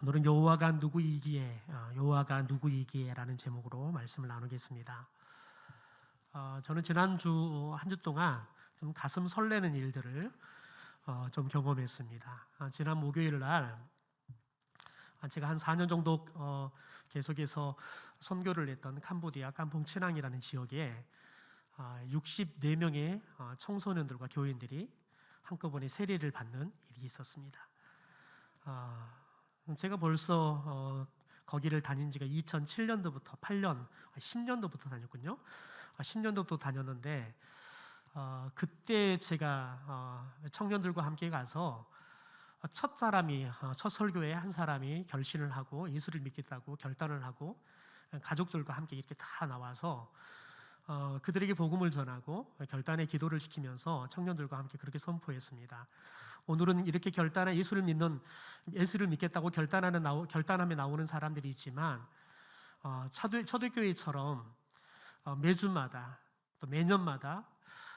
오늘은 여호와가 누구이기에 어, 여호와가 누구이기에라는 제목으로 말씀을 나누겠습니다. 어, 저는 지난주 한 주 동안 좀 가슴 설레는 일들을 어, 좀 경험했습니다. 아, 지난 목요일 날 아, 제가 한 4년 정도 어, 계속해서 선교를 했던 캄보디아 깜퐁 치낭이라는 지역에 아, 64명의 어, 청소년들과 교인들이 한꺼번에 세례를 받는 일이 있었습니다. 아, 제가 벌써 어, 거기를 다닌 지가 2007년도부터 8년, 10년도부터 다녔군요. 아, 10년도부터 다녔는데 어, 그때 제가 어, 청년들과 함께 가서 첫 사람이 어, 첫 설교에 한 사람이 결신을 하고 예수를 믿겠다고 결단을 하고 가족들과 함께 이렇게 다 나와서 어, 그들에게 복음을 전하고 결단의 기도를 시키면서 청년들과 함께 그렇게 선포했습니다. 오늘은 이렇게 결단해 예수를 믿는 예수를 믿겠다고 결단하는 나오, 결단함에 나오는 사람들이 있지만 어, 초대, 초대교회처럼 어, 매주마다 또 매년마다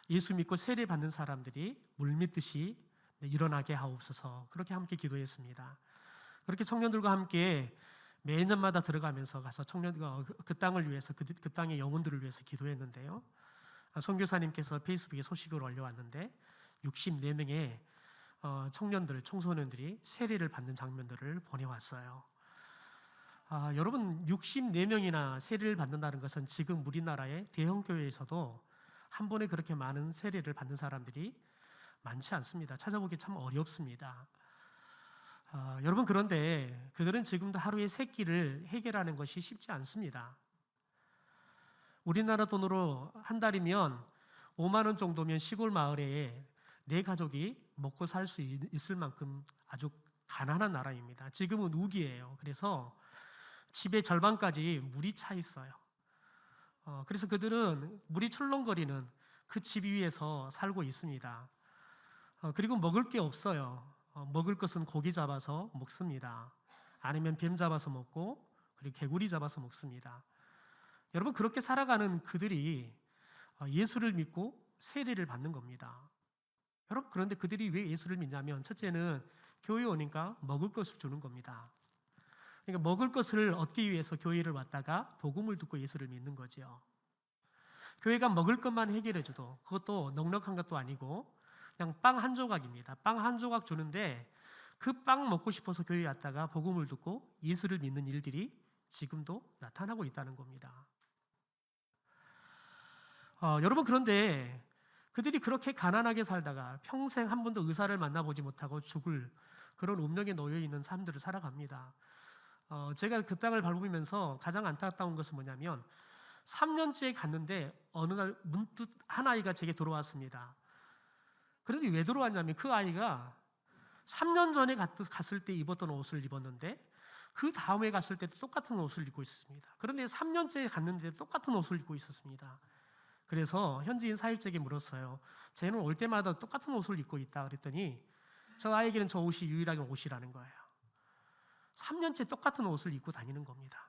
예수 믿고 세례 받는 사람들이 물밀듯이 일어나게 하옵소서 그렇게 함께 기도했습니다. 그렇게 청년들과 함께 매년마다 들어가면서 가서 청년과 그, 그 땅을 위해서 그, 그 땅의 영혼들을 위해서 기도했는데요. 아, 선교사님께서 페이스북에 소식을 올려왔는데 64명의 어, 청년들, 청소년들이 세례를 받는 장면들을 보내왔어요. 아, 여러분 64명이나 세례를 받는다는 것은 지금 우리나라의 대형 교회에서도 한 번에 그렇게 많은 세례를 받는 사람들이 많지 않습니다. 찾아보기 참 어렵습니다. 아, 여러분 그런데 그들은 지금도 하루에 세 끼를 해결하는 것이 쉽지 않습니다. 우리나라 돈으로 한 달이면 5만 원 정도면 시골 마을에 내 가족이 먹고 살 수 있을 만큼 아주 가난한 나라입니다. 지금은 우기예요. 그래서 집의 절반까지 물이 차 있어요. 어, 그래서 그들은 물이 출렁거리는 그 집 위에서 살고 있습니다. 어, 그리고 먹을 게 없어요. 어, 먹을 것은 고기 잡아서 먹습니다. 아니면 뱀 잡아서 먹고 그리고 개구리 잡아서 먹습니다. 여러분 그렇게 살아가는 그들이 어, 예수를 믿고 세례를 받는 겁니다. 여러분 그런데 그들이 왜 예수를 믿냐면 첫째는 교회 오니까 먹을 것을 주는 겁니다. 그러니까 먹을 것을 얻기 위해서 교회를 왔다가 복음을 듣고 예수를 믿는 거죠. 교회가 먹을 것만 해결해 줘도 그것도 넉넉한 것도 아니고 그냥 빵 한 조각입니다. 빵 한 조각 주는데 그 빵 먹고 싶어서 교회에 왔다가 복음을 듣고 예수를 믿는 일들이 지금도 나타나고 있다는 겁니다. 어, 여러분 그런데 그들이 그렇게 가난하게 살다가 평생 한 번도 의사를 만나보지 못하고 죽을 그런 운명에 놓여 있는 삶들을 살아갑니다. 어, 제가 그 땅을 밟으면서 가장 안타까운 것은 뭐냐면 3년째 갔는데 어느 날 문득 한 아이가 제게 들어왔습니다. 그런데 왜 들어왔냐면 그 아이가 3년 전에 갔을 때 입었던 옷을 입었는데 그 다음에 갔을 때도 똑같은 옷을 입고 있었습니다. 그런데 3년째 갔는데 똑같은 옷을 입고 있었습니다. 그래서 현지인 사일적에 물었어요. 쟤는 올 때마다 똑같은 옷을 입고 있다 그랬더니 저 아이에게는 저 옷이 유일하게 옷이라는 거예요. 3년째 똑같은 옷을 입고 다니는 겁니다.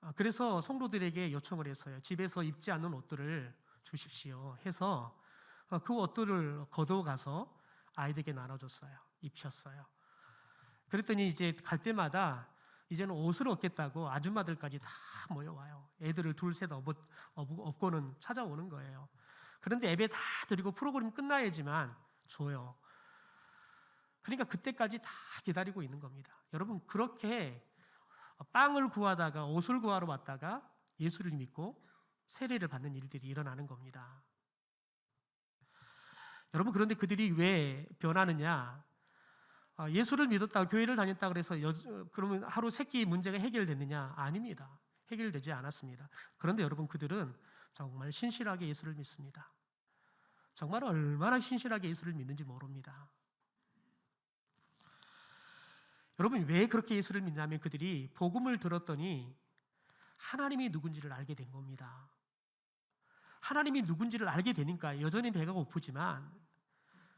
아, 그래서 성도들에게 요청을 했어요. 집에서 입지 않는 옷들을 주십시오 해서 어, 그 옷들을 걷어가서 아이들에게 나눠줬어요. 입혔어요. 그랬더니 이제 갈 때마다 이제는 옷을 얻겠다고 아줌마들까지 다 모여와요. 애들을 둘셋 업고는 찾아오는 거예요. 그런데 예배 다 드리고 프로그램 끝나야지만 줘요. 그러니까 그때까지 다 기다리고 있는 겁니다. 여러분 그렇게 빵을 구하다가 옷을 구하러 왔다가 예수를 믿고 세례를 받는 일들이 일어나는 겁니다. 여러분 그런데 그들이 왜 변하느냐? 아, 예수를 믿었다, 교회를 다녔다 그래서 여, 그러면 하루 세끼 문제가 해결됐느냐? 아닙니다. 해결되지 않았습니다. 그런데 여러분 그들은 정말 신실하게 예수를 믿습니다. 정말 얼마나 신실하게 예수를 믿는지 모릅니다. 여러분 왜 그렇게 예수를 믿냐면 그들이 복음을 들었더니 하나님이 누군지를 알게 된 겁니다. 하나님이 누군지를 알게 되니까 여전히 배가 고프지만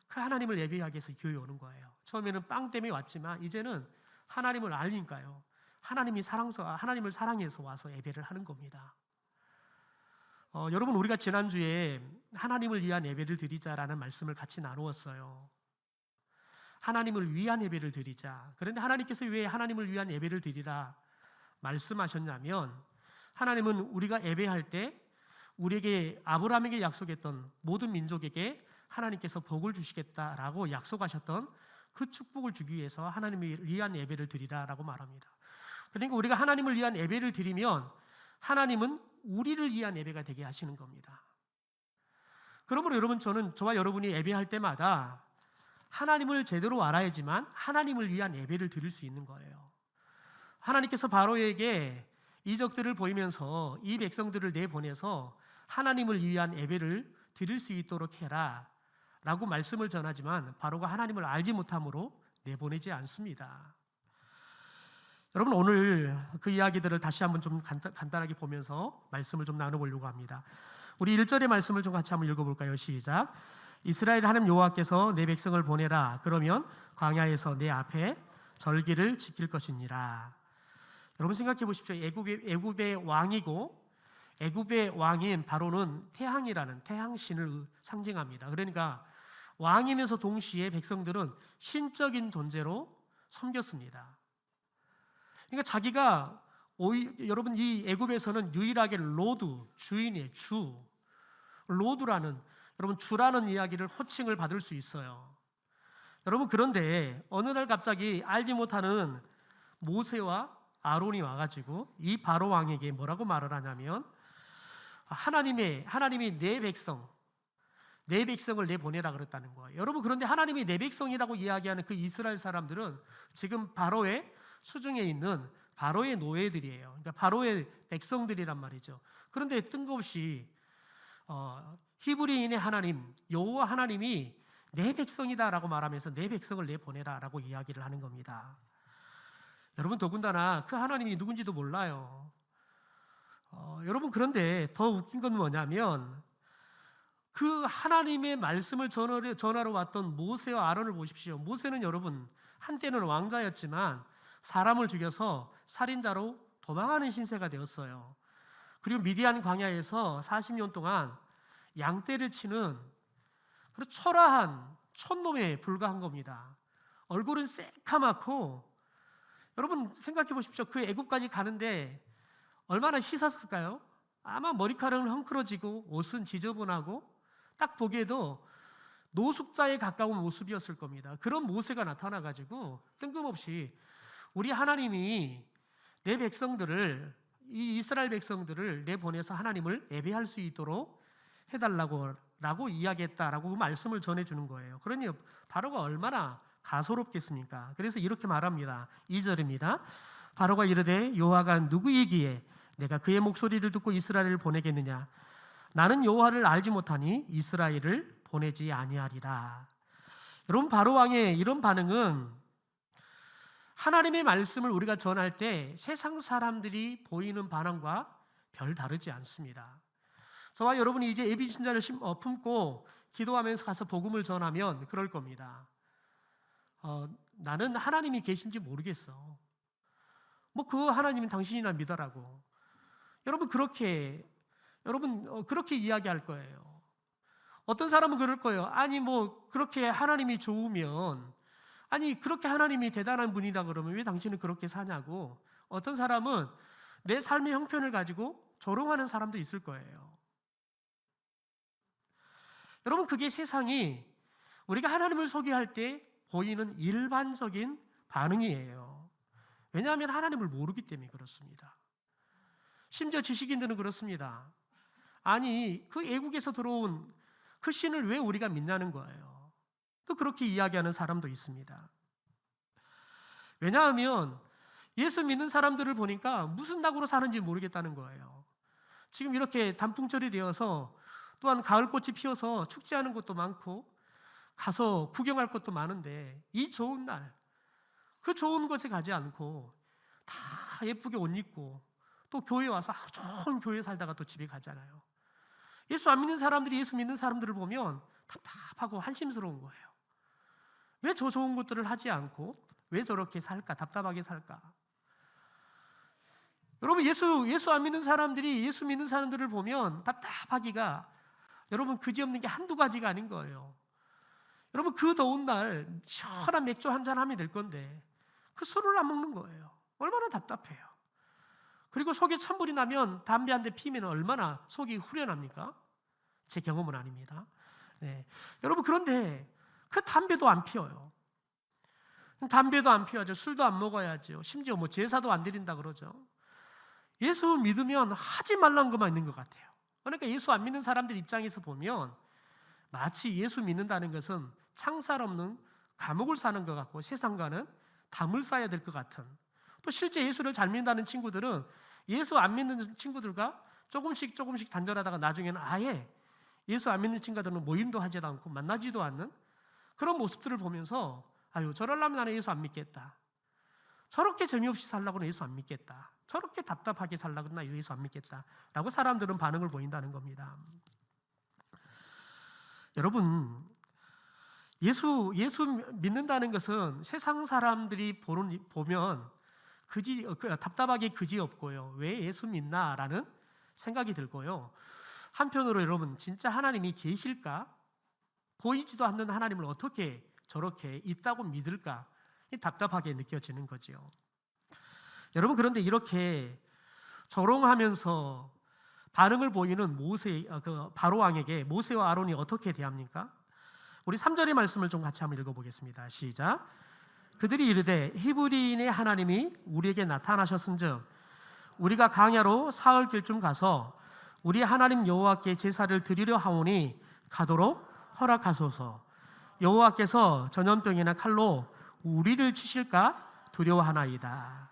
그 하나님을 예배하기 위해서 교회 오는 거예요. 처음에는 빵 때문에 왔지만 이제는 하나님을 알니까요. 하나님이 사랑서 하나님을 사랑해서 와서 예배를 하는 겁니다. 어, 여러분 우리가 지난주에 하나님을 위한 예배를 드리자라는 말씀을 같이 나누었어요. 하나님을 위한 예배를 드리자. 그런데 하나님께서 왜 하나님을 위한 예배를 드리라 말씀하셨냐면 하나님은 우리가 예배할 때 우리에게 아브라함에게 약속했던 모든 민족에게 하나님께서 복을 주시겠다라고 약속하셨던 그 축복을 주기 위해서 하나님을 위한 예배를 드리라라고 말합니다. 그러니까 우리가 하나님을 위한 예배를 드리면 하나님은 우리를 위한 예배가 되게 하시는 겁니다. 그러므로 여러분 저는 저와 여러분이 예배할 때마다 하나님을 제대로 알아야지만 하나님을 위한 예배를 드릴 수 있는 거예요. 하나님께서 바로에게 이적들을 보이면서 이 백성들을 내보내서 하나님을 위한 예배를 드릴 수 있도록 해라 라고 말씀을 전하지만 바로가 하나님을 알지 못함으로 내보내지 않습니다. 여러분 오늘 그 이야기들을 다시 한번 좀 간단, 간단하게 보면서 말씀을 좀 나눠보려고 합니다. 우리 1절의 말씀을 좀 같이 한번 읽어볼까요? 시작. 이스라엘 하나님 여호와께서 내 백성을 보내라. 그러면 광야에서 내 앞에 절기를 지킬 것이니라. 여러분 생각해 보십시오. 애굽의 애굽의 왕이고 애굽의 왕인 바로는 태양이라는 태양신을 상징합니다. 그러니까 왕이면서 동시에 백성들은 신적인 존재로 섬겼습니다. 그러니까 자기가 오히, 여러분 이 애굽에서는 유일하게 로드 주인의 주 로드라는 여러분 주라는 이야기를 호칭을 받을 수 있어요. 여러분 그런데 어느 날 갑자기 알지 못하는 모세와 아론이 와가지고 이 바로 왕에게 뭐라고 말을 하냐면 하나님의 하나님이 내 백성 내 백성을 내 보내라 그랬다는 거예요. 여러분 그런데 하나님이 내 백성이라고 이야기하는 그 이스라엘 사람들은 지금 바로의 수중에 있는 바로의 노예들이에요. 그러니까 바로의 백성들이란 말이죠. 그런데 뜬금없이 어, 히브리인의 하나님 여호와 하나님이 내 백성이다라고 말하면서 내 백성을 내 보내라라고 이야기를 하는 겁니다. 여러분 더군다나 그 하나님이 누군지도 몰라요. 어, 여러분 그런데 더 웃긴 건 뭐냐면 그 하나님의 말씀을 전하러, 왔던 모세와 아론을 보십시오. 모세는 여러분 한때는 왕자였지만 사람을 죽여서 살인자로 도망하는 신세가 되었어요. 그리고 미디안 광야에서 40년 동안 양떼를 치는 그런 초라한 촌놈에 불과한 겁니다. 얼굴은 새카맣고 여러분 생각해 보십시오. 그 애굽까지 가는데 얼마나 씻었을까요? 아마 머리카락은 헝클어지고 옷은 지저분하고 딱 보기에도 노숙자에 가까운 모습이었을 겁니다. 그런 모세가 나타나 가지고 뜬금없이 우리 하나님이 내 백성들을 이 이스라엘 백성들을 내 보내서 하나님을 예배할 수 있도록 해달라고 라고 이야기했다라고 그 말씀을 전해 주는 거예요. 그러니 바로가 얼마나 가소롭겠습니까? 그래서 이렇게 말합니다. 2절입니다. 바로가 이르되 여호와가 누구이기에 내가 그의 목소리를 듣고 이스라엘을 보내겠느냐? 나는 여호와를 알지 못하니 이스라엘을 보내지 아니하리라. 여러분 바로 왕의 이런 반응은 하나님의 말씀을 우리가 전할 때 세상 사람들이 보이는 반응과 별 다르지 않습니다. 저와 여러분이 이제 예비 신자를 어, 품고 기도하면서 가서 복음을 전하면 그럴 겁니다. 어, 나는 하나님이 계신지 모르겠어. 뭐 그 하나님은 당신이나 믿어라고. 여러분 그렇게 여러분 어, 그렇게 이야기할 거예요. 어떤 사람은 그럴 거예요. 아니 뭐 그렇게 하나님이 좋으면 아니 그렇게 하나님이 대단한 분이다 그러면 왜 당신은 그렇게 사냐고. 어떤 사람은 내 삶의 형편을 가지고 조롱하는 사람도 있을 거예요. 여러분 그게 세상이 우리가 하나님을 소개할 때 보이는 일반적인 반응이에요. 왜냐하면 하나님을 모르기 때문에 그렇습니다. 심지어 지식인들은 그렇습니다. 아니 그 애국에서 들어온 그 신을 왜 우리가 믿냐는 거예요. 또 그렇게 이야기하는 사람도 있습니다. 왜냐하면 예수 믿는 사람들을 보니까 무슨 낙으로 사는지 모르겠다는 거예요. 지금 이렇게 단풍철이 되어서 또한 가을꽃이 피어서 축제하는 곳도 많고 가서 구경할 것도 많은데 이 좋은 날, 그 좋은 곳에 가지 않고 다 예쁘게 옷 입고 또 교회 와서 하루 종일 교회 살다가 또 집에 가잖아요. 예수 안 믿는 사람들이 예수 믿는 사람들을 보면 답답하고 한심스러운 거예요. 왜 저 좋은 것들을 하지 않고 왜 저렇게 살까? 답답하게 살까? 여러분 예수 예수 안 믿는 사람들이 예수 믿는 사람들을 보면 답답하기가 여러분 그지없는 게 한두 가지가 아닌 거예요. 여러분 그 더운 날 시원한 맥주 한 잔 하면 될 건데 그 술을 안 먹는 거예요. 얼마나 답답해요. 그리고 속에 천불이 나면 담배 한 대 피면 얼마나 속이 후련합니까? 제 경험은 아닙니다. 네. 여러분 그런데 그 담배도 안 피워요. 담배도 안 피워야죠. 술도 안 먹어야죠. 심지어 뭐 제사도 안 드린다 그러죠. 예수 믿으면 하지 말라는 것만 있는 것 같아요. 그러니까 예수 안 믿는 사람들 입장에서 보면 마치 예수 믿는다는 것은 창살 없는 감옥을 사는 것 같고 세상과는 담을 쌓아야 될 것 같은 또 실제 예수를 잘 믿는다는 친구들은 예수 안 믿는 친구들과 조금씩 조금씩 단절하다가 나중에는 아예 예수 안 믿는 친구들은 모임도 하지도 않고 만나지도 않는 그런 모습들을 보면서 아유 저럴라면 나는 예수 안 믿겠다. 저렇게 재미없이 살라고는 예수 안 믿겠다. 저렇게 답답하게 살라고는 나 예수 안 믿겠다. 라고 사람들은 반응을 보인다는 겁니다. 여러분 예수 예수 믿는다는 것은 세상 사람들이 보는 보면 그지 어, 그, 답답하게 그지 없고요. 왜 예수 믿나라는 생각이 들고요. 한편으로 여러분 진짜 하나님이 계실까? 보이지도 않는 하나님을 어떻게 저렇게 있다고 믿을까? 답답하게 느껴지는 거지요. 여러분 그런데 이렇게 조롱하면서 반응을 보이는 모세 어, 그 바로 왕에게 모세와 아론이 어떻게 대합니까? 우리 3절의 말씀을 좀 같이 한번 읽어 보겠습니다. 시작. 그들이 이르되 히브리인의 하나님이 우리에게 나타나셨은즉 우리가 강야로 사흘 길쯤 가서 우리 하나님 여호와께 제사를 드리려 하오니 가도록 허락하소서. 여호와께서 전염병이나 칼로 우리를 치실까 두려워하나이다.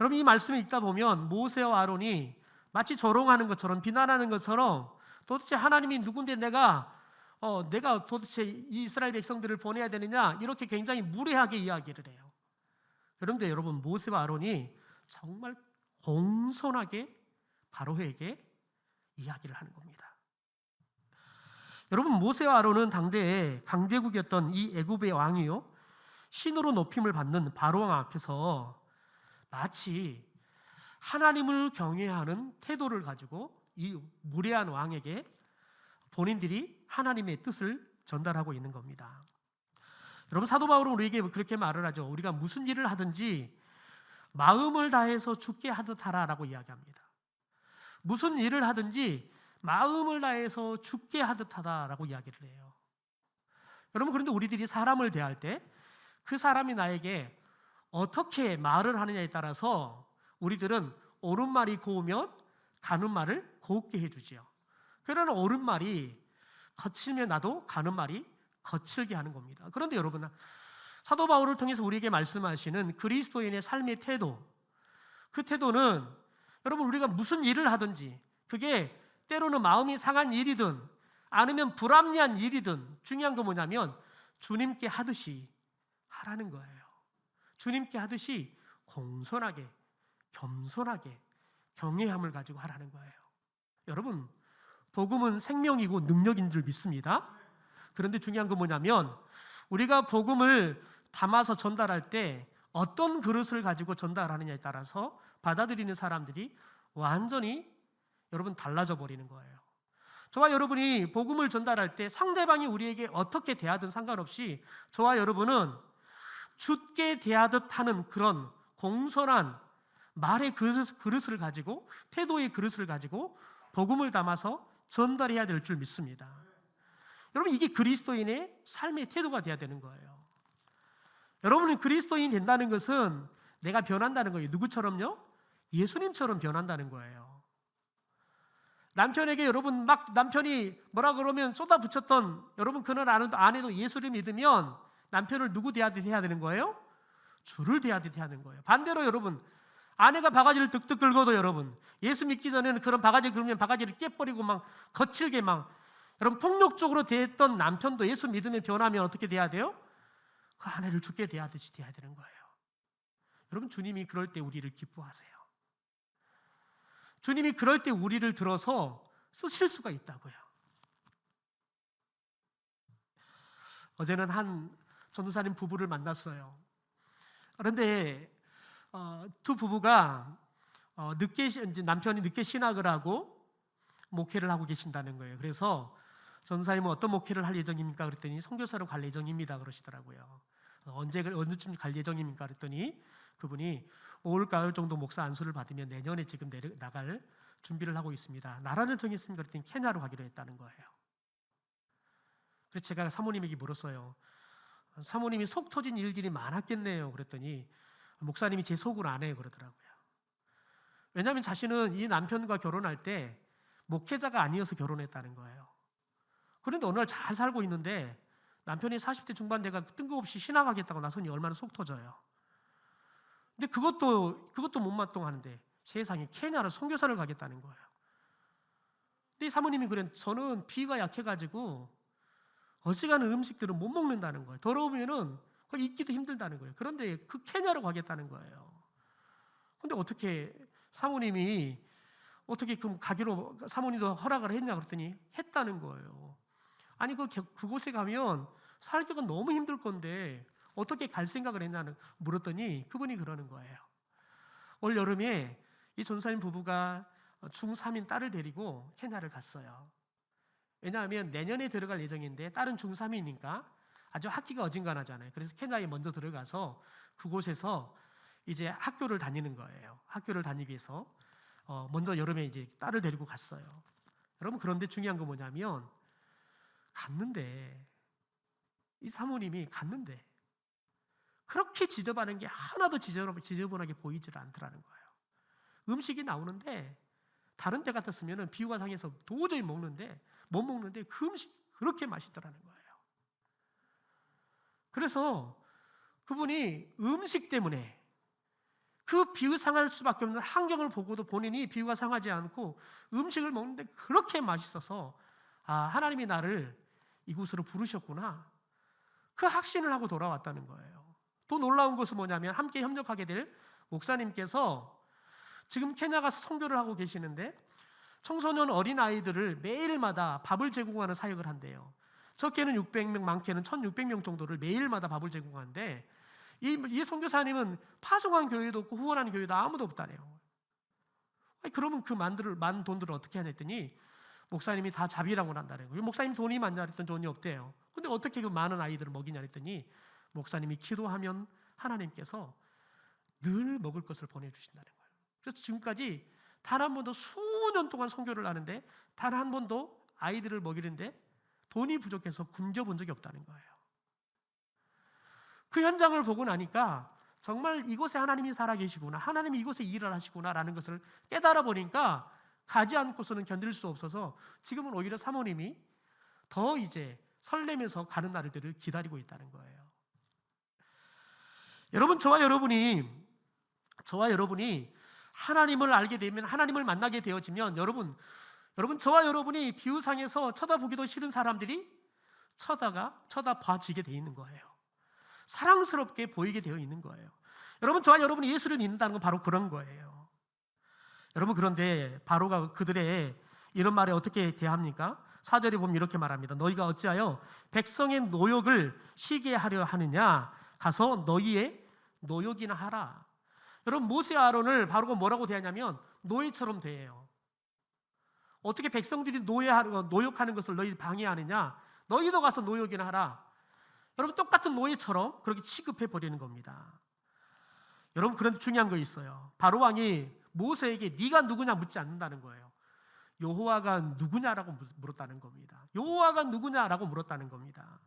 여러분 이 말씀을 읽다 보면 모세와 아론이 마치 조롱하는 것처럼 비난하는 것처럼 도대체 하나님이 누군데 내가 어, 내가 도대체 이스라엘 백성들을 보내야 되느냐 이렇게 굉장히 무례하게 이야기를 해요. 그런데 여러분 모세와 아론이 정말 공손하게 바로에게 이야기를 하는 겁니다. 여러분 모세와 아론은 당대에 강대국이었던 이 애굽의 왕이요 신으로 높임을 받는 바로 왕 앞에서 마치 하나님을 경외하는 태도를 가지고 이 무례한 왕에게 본인들이 하나님의 뜻을 전달하고 있는 겁니다. 여러분 사도 바울은 우리에게 그렇게 말을 하죠. 우리가 무슨 일을 하든지 마음을 다해서 죽게 하듯 하라라고 이야기합니다. 무슨 일을 하든지 마음을 다해서 죽게 하듯 하다라고 이야기를 해요. 여러분 그런데 우리들이 사람을 대할 때 그 사람이 나에게 어떻게 말을 하느냐에 따라서 우리들은 옳은 말이 고우면 가는 말을 곱게 해주지요. 그러나 옳은 말이 거칠면 나도 가는 말이 거칠게 하는 겁니다. 그런데 여러분 사도 바울을 통해서 우리에게 말씀하시는 그리스도인의 삶의 태도 그 태도는 여러분 우리가 무슨 일을 하든지 그게 때로는 마음이 상한 일이든 아니면 불합리한 일이든 중요한 건 뭐냐면 주님께 하듯이 하라는 거예요. 주님께 하듯이 공손하게 겸손하게 경외함을 가지고 하라는 거예요. 여러분 복음은 생명이고 능력인 줄 믿습니다. 그런데 중요한 건 뭐냐면 우리가 복음을 담아서 전달할 때 어떤 그릇을 가지고 전달하느냐에 따라서 받아들이는 사람들이 완전히 여러분 달라져 버리는 거예요. 저와 여러분이 복음을 전달할 때 상대방이 우리에게 어떻게 대하든 상관없이 저와 여러분은 죽게 대하듯 하는 그런 공손한 말의 그릇, 그릇을 가지고 태도의 그릇을 가지고 복음을 담아서 전달해야 될 줄 믿습니다. 여러분 이게 그리스도인의 삶의 태도가 돼야 되는 거예요. 여러분이 그리스도인 된다는 것은 내가 변한다는 거예요. 누구처럼요? 예수님처럼 변한다는 거예요. 남편에게 여러분 막 남편이 뭐라 그러면 쏟아붙였던 여러분 그는 아내도 예수를 믿으면 남편을 누구 대하듯 해야 되는 거예요? 주를 대하듯 해야 하는 거예요. 반대로 여러분 아내가 바가지를 득득 긁어도 여러분 예수 믿기 전에는 그런 바가지 긁으면 바가지를 깨버리고 막 거칠게 막 여러분 폭력적으로 대했던 남편도 예수 믿으면 변하면 어떻게 돼야 돼요? 그 아내를 죽게 대하듯이 돼야 되는 거예요. 여러분 주님이 그럴 때 우리를 기뻐하세요. 주님이 그럴 때 우리를 들어서 쓰실 수가 있다고요. 어제는 한 전도사님 부부를 만났어요. 그런데 어, 두 부부가 어, 늦게 이제 남편이 늦게 신학을 하고 목회를 하고 계신다는 거예요. 그래서 전사님은 어떤 목회를 할 예정입니까? 그랬더니 선교사로 갈 예정입니다. 그러시더라고요. 언제 언제쯤 갈 예정입니까? 그랬더니 그분이 올 가을 정도 목사 안수를 받으면 내년에 지금 내려, 나갈 준비를 하고 있습니다. 나라는 정했습니까? 그랬더니 케냐로 가기로 했다는 거예요. 그래서 제가 사모님에게 물었어요. 사모님이 속 터진 일들이 많았겠네요. 그랬더니 목사님이 제 속을 안 해요. 그러더라고요. 왜냐하면 자신은 이 남편과 결혼할 때 목회자가 아니어서 결혼했다는 거예요. 그런데 어느 날 잘 살고 있는데 남편이 40대 중반 돼가 뜬금없이 신앙하겠다고 나서니 얼마나 속 터져요. 근데 그것도 그것도 못마땅하는데 세상에 케냐로 선교사를 가겠다는 거예요. 근데 이 사모님이 그래 저는 비가 약해가지고 어지간한 음식들은 못 먹는다는 거예요. 더러우면은 거의 있기도 힘들다는 거예요. 그런데 그 케냐로 가겠다는 거예요. 근데 어떻게 사모님이 어떻게 그럼 가기로 사모님도 허락을 했냐 그랬더니 했다는 거예요. 아니 그 그곳에 가면 살기가 너무 힘들 건데 어떻게 갈 생각을 했냐는 물었더니 그분이 그러는 거예요. 올 여름에 이 전사님 부부가 중3인 딸을 데리고 케냐를 갔어요. 왜냐하면 내년에 들어갈 예정인데 딸은 중3이니까 아주 학기가 어중간하잖아요. 그래서 케냐에 먼저 들어가서 그곳에서 이제 학교를 다니는 거예요. 학교를 다니기 위해서 어, 먼저 여름에 이제 딸을 데리고 갔어요. 여러분 그런데 중요한 건 뭐냐면 갔는데 이 사모님이 갔는데 그렇게 지저분한 게 하나도 지저분하게 보이질 않더라는 거예요. 음식이 나오는데 다른 때 같았으면 비유가 상해서 도저히 먹는데 못 먹는데 그 음식 그렇게 맛있더라는 거예요. 그래서 그분이 음식 때문에 그 비유 상할 수밖에 없는 환경을 보고도 본인이 비유가 상하지 않고 음식을 먹는데 그렇게 맛있어서 아 하나님이 나를 이곳으로 부르셨구나 그 확신을 하고 돌아왔다는 거예요. 또 놀라운 것은 뭐냐면 함께 협력하게 될 목사님께서 지금 케냐 가서 선교를 하고 계시는데 청소년 어린 아이들을 매일마다 밥을 제공하는 사역을 한대요. 적게는 600명, 많게는 1,600명 정도를 매일마다 밥을 제공하는데 이, 이 선교사님은 파송한 교회도 없고 후원하는 교회도 아무도 없다네요. 아니, 그러면 그 만들 만 돈들을 어떻게 하냐 했더니 목사님이 다 자비라고 한다는 거예요. 목사님 돈이 많냐 했더니 돈이 없대요. 근데 어떻게 그 많은 아이들을 먹이냐 했더니 목사님이 기도하면 하나님께서 늘 먹을 것을 보내주신다는 거예요. 그래서 지금까지 단 한 번도 수년 동안 선교를 하는데 단 한 번도 아이들을 먹이는데 돈이 부족해서 굶겨 본 적이 없다는 거예요. 그 현장을 보고 나니까 정말 이곳에 하나님이 살아계시구나, 하나님이 이곳에 일을 하시구나라는 것을 깨달아 보니까 가지 않고서는 견딜 수 없어서 지금은 오히려 사모님이 더 이제 설레면서 가는 날들을 기다리고 있다는 거예요. 여러분 저와 여러분이 저와 여러분이 하나님을 알게 되면 하나님을 만나게 되어지면 여러분 여러분 저와 여러분이 비유상에서 쳐다보기도 싫은 사람들이 쳐다가 쳐다봐지게 돼 있는 거예요. 사랑스럽게 보이게 되어 있는 거예요. 여러분 저와 여러분이 예수를 믿는다는 건 바로 그런 거예요. 여러분 그런데 바로가 그들의 이런 말에 어떻게 대합니까? 사절에 보면 이렇게 말합니다. 너희가 어찌하여 백성의 노역을 쉬게 하려 하느냐? 가서 너희의 노역이나 하라. 여러분 모세 아론을 바로가 뭐라고 대하냐면 노예처럼 대해요. 어떻게 백성들이 노예하는 노역하는 것을 너희 방해하느냐? 너희도 가서 노역이나 하라. 여러분 똑같은 노예처럼 그렇게 취급해 버리는 겁니다. 여러분 그런데 중요한 거 있어요. 바로 왕이 모세에게 네가 누구냐 묻지 않는다는 거예요. 여호와가 누구냐라고 물었다는 겁니다. 여호와가 누구냐라고 물었다는 겁니다.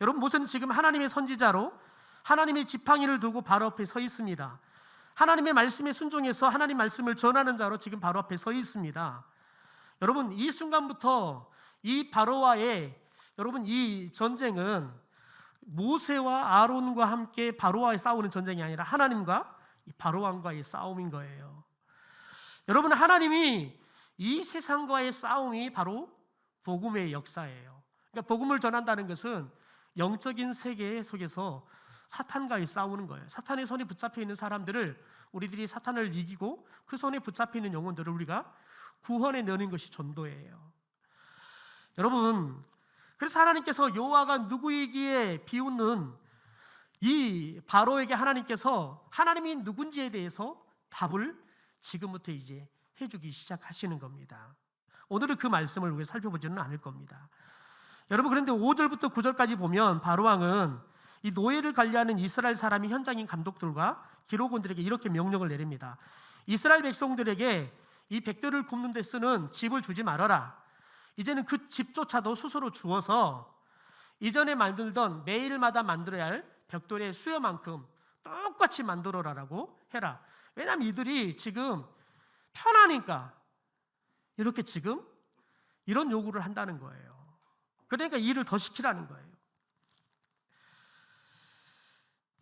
여러분 모세는 지금 하나님의 선지자로 하나님의 지팡이를 두고 바로 앞에 서 있습니다. 하나님의 말씀에 순종해서 하나님 말씀을 전하는 자로 지금 바로 앞에 서 있습니다. 여러분 이 순간부터 이 바로와의 여러분 이 전쟁은 모세와 아론과 함께 바로와의 싸우는 전쟁이 아니라 하나님과 바로 왕과의 싸움인 거예요. 여러분 하나님이 이 세상과의 싸움이 바로 복음의 역사예요. 그러니까 복음을 전한다는 것은 영적인 세계 속에서 사탄과의 싸우는 거예요. 사탄의 손에 붙잡혀 있는 사람들을 우리들이 사탄을 이기고 그 손에 붙잡혀 있는 영혼들을 우리가 구원해 내는 것이 전도예요. 여러분, 그래서 하나님께서 여호와가 누구이기에 비웃는 이 바로에게 하나님께서 하나님이 누군지에 대해서 답을 지금부터 이제 해주기 시작하시는 겁니다. 오늘은 그 말씀을 우리가 살펴보지는 않을 겁니다. 여러분 그런데 5절부터 9절까지 보면 바로 왕은 이 노예를 관리하는 이스라엘 사람이 현장인 감독들과 기록원들에게 이렇게 명령을 내립니다. 이스라엘 백성들에게 이 백들을 굽는 데 쓰는 집을 주지 말아라. 이제는 그 집조차도 스스로 주어서 이전에 만들던 매일마다 만들어야 할 벽돌의 수요만큼 똑같이 만들어라라고 해라. 왜냐하면 이들이 지금 편하니까 이렇게 지금 이런 요구를 한다는 거예요. 그러니까 일을 더 시키라는 거예요.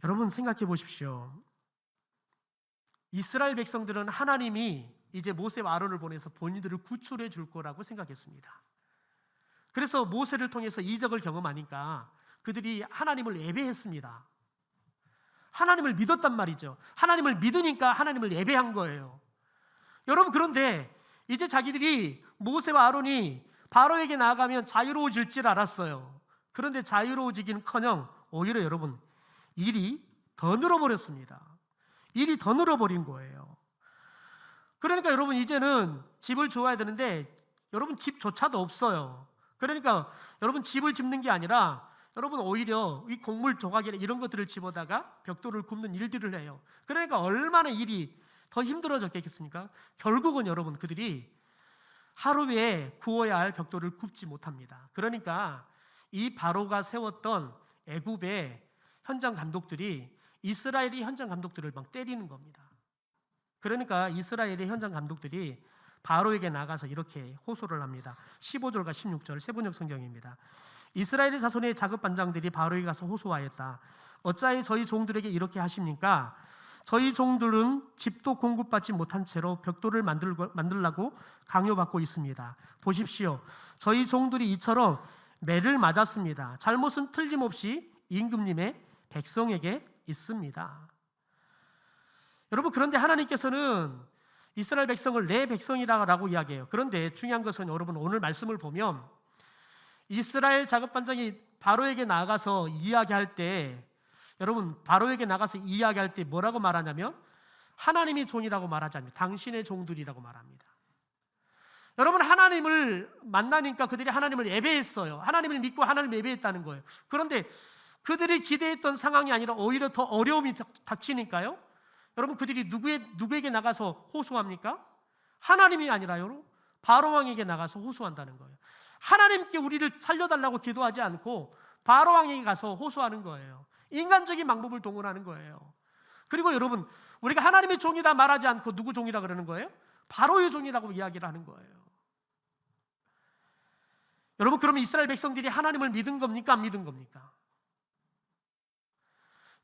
여러분 생각해 보십시오. 이스라엘 백성들은 하나님이 이제 모세와 아론을 보내서 본인들을 구출해 줄 거라고 생각했습니다. 그래서 모세를 통해서 이적을 경험하니까 그들이 하나님을 예배했습니다. 하나님을 믿었단 말이죠. 하나님을 믿으니까 하나님을 예배한 거예요. 여러분 그런데 이제 자기들이 모세와 아론이 바로에게 나아가면 자유로워질 줄 알았어요. 그런데 자유로워지기는커녕 오히려 여러분 일이 더 늘어버렸습니다. 일이 더 늘어버린 거예요. 그러니까 여러분 이제는 집을 주어야 되는데 여러분 집조차도 없어요. 그러니까 여러분 집을 짓는 게 아니라 여러분 오히려 이 곡물 조각이나 이런 것들을 집어다가 벽돌을 굽는 일들을 해요. 그러니까 얼마나 일이 더 힘들어졌겠습니까? 결국은 여러분 그들이 하루에 구워야 할 벽돌을 굽지 못합니다. 그러니까 이 바로가 세웠던 애굽의 현장 감독들이 이스라엘의 현장 감독들을 막 때리는 겁니다. 그러니까 이스라엘의 현장 감독들이 바로에게 나가서 이렇게 호소를 합니다. 15절과 16절 세번역 성경입니다. 이스라엘의 자손의 자급 반장들이 바로에게 가서 호소하였다. 어찌하여 저희 종들에게 이렇게 하십니까? 저희 종들은 집도 공급받지 못한 채로 벽돌을 만들고, 만들라고 강요받고 있습니다. 보십시오. 저희 종들이 이처럼 매를 맞았습니다. 잘못은 틀림없이 임금님의 백성에게 있습니다. 여러분 그런데 하나님께서는 이스라엘 백성을 내 백성이라고 이야기해요. 그런데 중요한 것은 여러분 오늘 말씀을 보면 이스라엘 작업반장이 바로에게 나가서 이야기할 때 여러분 바로에게 나가서 이야기할 때 뭐라고 말하냐면 하나님이 종이라고 말하지 않습니다. 당신의 종들이라고 말합니다. 여러분 하나님을 만나니까 그들이 하나님을 예배했어요. 하나님을 믿고 하나님을 예배했다는 거예요. 그런데 그들이 기대했던 상황이 아니라 오히려 더 어려움이 닥치니까요. 여러분 그들이 누구에, 누구에게 나가서 호소합니까? 하나님이 아니라 여러분 바로 왕에게 나가서 호소한다는 거예요. 하나님께 우리를 살려달라고 기도하지 않고 바로 왕에게 가서 호소하는 거예요. 인간적인 방법을 동원하는 거예요. 그리고 여러분 우리가 하나님의 종이다 말하지 않고 누구 종이라 그러는 거예요? 바로의 종이라고 이야기를 하는 거예요. 여러분 그러면 이스라엘 백성들이 하나님을 믿은 겁니까? 안 믿은 겁니까?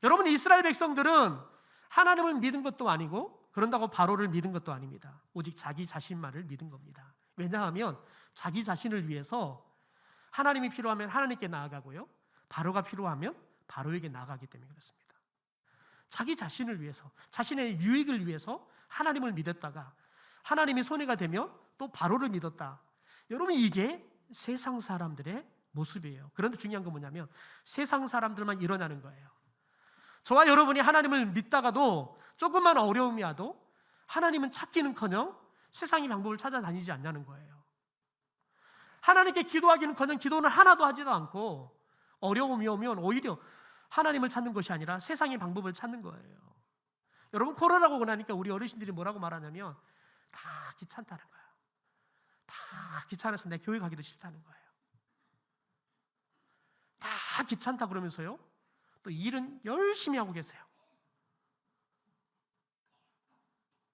여러분 이스라엘 백성들은 하나님을 믿은 것도 아니고 그런다고 바로를 믿은 것도 아닙니다. 오직 자기 자신만을 믿은 겁니다. 왜냐하면 자기 자신을 위해서 하나님이 필요하면 하나님께 나아가고요. 바로가 필요하면 바로에게 나아가기 때문에 그렇습니다. 자기 자신을 위해서, 자신의 유익을 위해서 하나님을 믿었다가 하나님이 손해가 되면 또 바로를 믿었다. 여러분 이게 세상 사람들의 모습이에요. 그런데 중요한 건 뭐냐면 세상 사람들만 일어나는 거예요. 저와 여러분이 하나님을 믿다가도 조금만 어려움이 와도 하나님은 찾기는커녕 세상의 방법을 찾아다니지 않냐는 거예요. 하나님께 기도하기는커녕 기도는 하나도 하지도 않고 어려움이 오면 오히려 하나님을 찾는 것이 아니라 세상의 방법을 찾는 거예요. 여러분 코로나가 오고 나니까 우리 어르신들이 뭐라고 말하냐면 다 귀찮다는 거예요. 다 귀찮아서 내 교회 가기도 싫다는 거예요. 다 귀찮다 그러면서요. 또 일은 열심히 하고 계세요.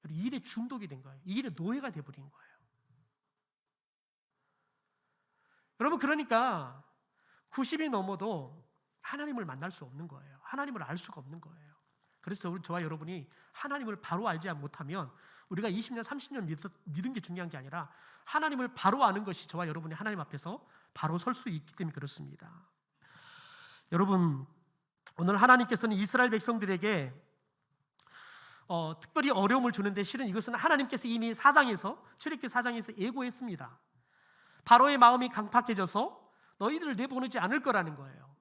일에 중독이 된 거예요. 이 일에 노예가 돼버린 거예요. 여러분 그러니까 90이 넘어도 하나님을 만날 수 없는 거예요. 하나님을 알 수가 없는 거예요. 그래서 우리 저와 여러분이 하나님을 바로 알지 못하면 우리가 20년, 30년 믿은 게 중요한 게 아니라 하나님을 바로 아는 것이 저와 여러분이 하나님 앞에서 바로 설 수 있기 때문에 그렇습니다. 여러분 오늘 하나님께서는 이스라엘 백성들에게 어, 특별히 어려움을 주는데 실은 이것은 하나님께서 이미 사장에서 출애굽기 사장에서 예고했습니다. 바로의 마음이 강팍해져서 너희들을 내보내지 않을 거라는 거예요.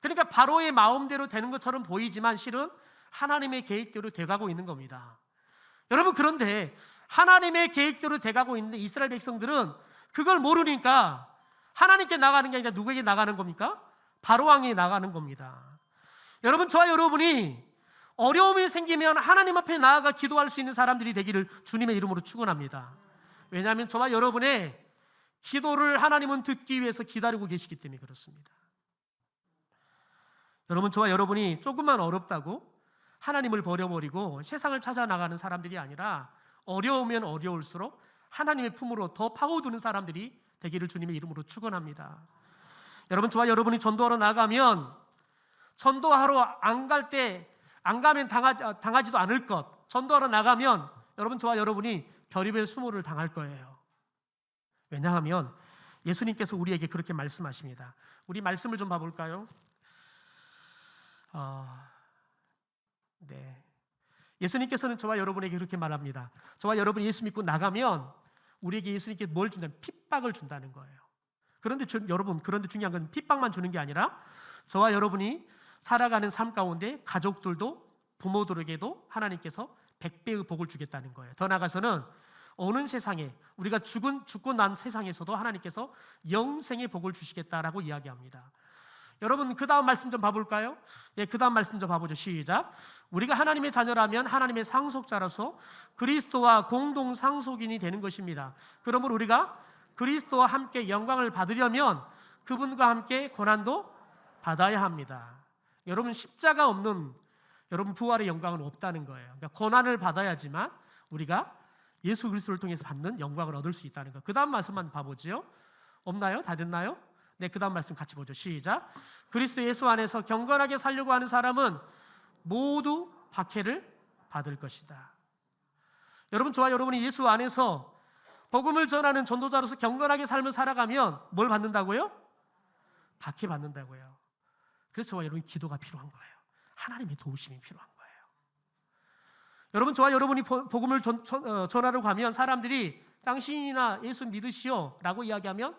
그러니까 바로의 마음대로 되는 것처럼 보이지만 실은 하나님의 계획대로 돼가고 있는 겁니다. 여러분 그런데 하나님의 계획대로 돼가고 있는데 이스라엘 백성들은 그걸 모르니까 하나님께 나가는 게 아니라 누구에게 나가는 겁니까? 바로 왕에 나가는 겁니다. 여러분 저와 여러분이 어려움이 생기면 하나님 앞에 나아가 기도할 수 있는 사람들이 되기를 주님의 이름으로 축원합니다. 왜냐하면 저와 여러분의 기도를 하나님은 듣기 위해서 기다리고 계시기 때문에 그렇습니다. 여러분 저와 여러분이 조금만 어렵다고 하나님을 버려버리고 세상을 찾아 나가는 사람들이 아니라 어려우면 어려울수록 하나님의 품으로 더 파고드는 사람들이 되기를 주님의 이름으로 축원합니다. 여러분 저와 여러분이 전도하러 나가면 전도하러 안 갈 때 안 가면 당하지, 당하지도 않을 것. 전도하러 나가면 여러분 저와 여러분이 별의별 수모를 당할 거예요. 왜냐하면 예수님께서 우리에게 그렇게 말씀하십니다. 우리 말씀을 좀 봐볼까요? 어, 네. 예수님께서는 저와 여러분에게 그렇게 말합니다. 저와 여러분이 예수 믿고 나가면 우리에게 예수님께 뭘 준다는 핍박을 준다는 거예요. 그런데 주, 여러분 그런데 중요한 건 핍박만 주는 게 아니라 저와 여러분이 살아가는 삶 가운데 가족들도 부모들에게도 하나님께서 백배의 복을 주겠다는 거예요. 더 나아가서는 어느 세상에 우리가 죽은 죽고 난 세상에서도 하나님께서 영생의 복을 주시겠다라고 이야기합니다. 여러분 그 다음 말씀 좀 봐볼까요? 예, 그 다음 말씀 좀 봐보죠. 시작. 우리가 하나님의 자녀라면 하나님의 상속자로서 그리스도와 공동 상속인이 되는 것입니다. 그러므로 우리가 그리스도와 함께 영광을 받으려면 그분과 함께 고난도 받아야 합니다. 여러분 십자가 없는 여러분 부활의 영광은 없다는 거예요. 그러니까 고난을 받아야지만 우리가 예수 그리스도를 통해서 받는 영광을 얻을 수 있다는 거. 그 다음 말씀만 봐 보지요. 없나요? 다 됐나요? 네, 그 다음 말씀 같이 보죠. 시작. 그리스도 예수 안에서 경건하게 살려고 하는 사람은 모두 박해를 받을 것이다. 여러분, 저와 여러분이 예수 안에서 복음을 전하는 전도자로서 경건하게 삶을 살아가면 뭘 받는다고요? 박해 받는다고요. 그래서 저와 여러분 기도가 필요한 거예요. 하나님의 도우심이 필요한 거예요. 여러분 저와 여러분이 보- 복음을 전, 전, 어, 전하러 가면 사람들이 당신이나 예수 믿으시오라고 이야기하면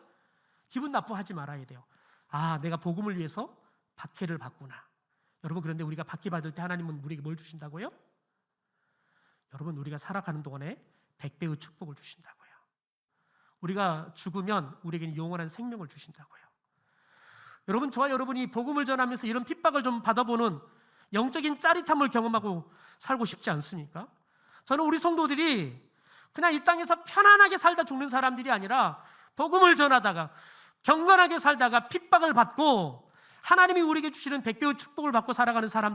기분 나빠하지 말아야 돼요. 아, 내가 복음을 위해서 박해를 받구나. 여러분 그런데 우리가 박해 받을 때 하나님은 우리에게 뭘 주신다고요? 여러분 우리가 살아가는 동안에 백배의 축복을 주신다고요. 우리가 죽으면 우리에게는 영원한 생명을 주신다고요. 여러분 저와 여러분이 복음을 전하면서 이런 핍박을 좀 받아보는 영적인 짜릿함을 경험하고 살고 싶지 않습니까? 저는 우리 성도들이 그냥 이 땅에서 편안하게 살다 죽는 사람들이 아니라 복음을 전하다가 경건하게 살다가 핍박을 받고 하나님이 우리에게 주시는 백배의 축복을 받고 살아가는 사람들